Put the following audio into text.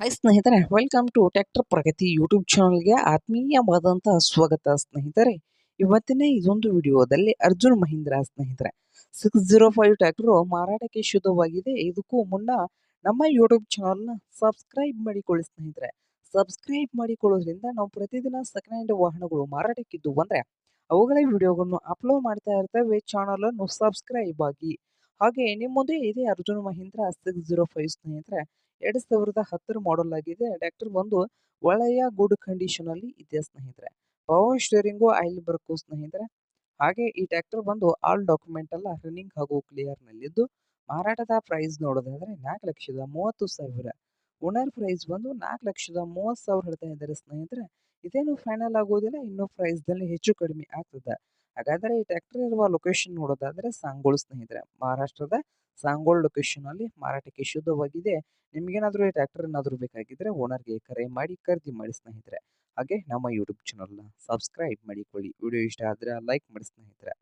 Hi ಸ್ನೇಹಿತರೆ welcome to tractor Pragati YouTube ಚಾನಲ್ಗೆ ಆತ್ಮೀಯವಾದಂತಹ ಸ್ವಾಗತ ಸ್ನೇಹಿತರೆ. ಇವತ್ತಿನ ಇದೊಂದು ವಿಡಿಯೋದಲ್ಲಿ ಅರ್ಜುನ್ ಮಹೀಂದ್ರ ಸ್ನೇಹಿತರೆ. ಸಿಕ್ಸ್ ಜೀರೋ ಫೈವ್ ಟ್ಯಾಕ್ಟರ್ ಮಾರಾಟಕ್ಕೆ ಶುದ್ಧವಾಗಿದೆ. ಇದಕ್ಕೂ ಮುನ್ನ ನಮ್ಮ ಯೂಟ್ಯೂಬ್ ಚಾನಲ್ನ ಸಬ್ಸ್ಕ್ರೈಬ್ ಮಾಡಿಕೊಳ್ಳಿ ಸ್ನೇಹಿತರೆ. ಸಬ್ಸ್ಕ್ರೈಬ್ ಮಾಡಿಕೊಳ್ಳೋದ್ರಿಂದ ನಾವು ಪ್ರತಿದಿನ ಸೆಕೆಂಡ್ ಹ್ಯಾಂಡ್ ವಾಹನಗಳು ಮಾರಾಟಕ್ಕಿದ್ದು ಅಂದರೆ ಅವುಗಳ ವಿಡಿಯೋಗಳನ್ನು ಅಪ್ಲೋಡ್ ಮಾಡ್ತಾ ಇರ್ತೇವೆ. ಚಾನಲನ್ನು ಸಬ್ಸ್ಕ್ರೈಬ್ ಆಗಿ. ಹಾಗೆ ನಿಮ್ಮ ಮುಂದೆ ಇದೆ Arjun Mahindra six zero five ಸ್ನೇಹಿತರೆ. ಎರಡು ಸಾವಿರದ ಹತ್ತರ ಮಾಡೆಲ್ ಆಗಿದೆ. ಟ್ರ್ಯಾಕ್ಟರ್ ಬಂದು ಒಳ್ಳೆಯ ಗುಡ್ ಕಂಡೀಷನ್ ಅಲ್ಲಿ ಇದೆ ಸ್ನೇಹಿತರೆ. ಪವರ್ ಸ್ಟೇರಿಂಗು ಆಯಿಲ್ ಬರ್ಕು ಸ್ನೇಹಿತರೆ. ಹಾಗೆ ಈ ಟ್ರ್ಯಾಕ್ಟರ್ ಬಂದು ಆಲ್ ಡಾಕ್ಯುಮೆಂಟ್ ಎಲ್ಲ ರನ್ನಿಂಗ್ ಹಾಗೂ ಕ್ಲಿಯರ್ ನಲ್ಲಿದ್ದು, ಮಾರಾಟದ ಪ್ರೈಸ್ ನೋಡೋದಾದ್ರೆ ನಾಲ್ಕು ಲಕ್ಷದ ಮೂವತ್ತು ಸಾವಿರ. ಓನರ್ ಪ್ರೈಸ್ ಬಂದು ನಾಲ್ಕು ಲಕ್ಷದ ಮೂವತ್ತು ಸಾವಿರ ಹೇಳ್ತಾ ಇದ್ದಾರೆ ಸ್ನೇಹಿತರೆ. ಇದೇನು ಫೈನಲ್ ಆಗೋದಿಲ್ಲ, ಇನ್ನೂ ಪ್ರೈಸ್ದಲ್ಲಿ ಹೆಚ್ಚು ಕಡಿಮೆ ಆಗ್ತದೆ. ಹಾಗಾದರೆ ಈ ಟ್ರ್ಯಾಕ್ಟರ್ ಇರುವ ಲೊಕೇಶನ್ ನೋಡೋದಾದ್ರೆ ಸಾಂಗೋಳ್ ಸ್ನೇಹಿತರೆ. ಮಹಾರಾಷ್ಟ್ರದ ಸಾಂಗೋಳ್ ಲೊಕೇಶನ್ ಅಲ್ಲಿ ಮಾರಾಟಕ್ಕೆ ಶುದ್ಧವಾಗಿದೆ. ನಿಮ್ಗೇನಾದ್ರೂ ಈ ಟ್ರ್ಯಾಕ್ಟರ್ ಏನಾದರೂ ಬೇಕಾಗಿದ್ರೆ ಓನರ್ಗೆ ಕರೆ ಮಾಡಿ ಖರೀದಿ ಮಾಡಿ ಸ್ನೇಹಿತರೆ. ಹಾಗೆ ನಮ್ಮ ಯೂಟ್ಯೂಬ್ ಚಾನಲ್ನ ಸಬ್ಸ್ಕ್ರೈಬ್ ಮಾಡಿಕೊಳ್ಳಿ. ವಿಡಿಯೋ ಇಷ್ಟ ಆದರೆ ಲೈಕ್ ಮಾಡಿ ಸ್ನೇಹಿತರೆ.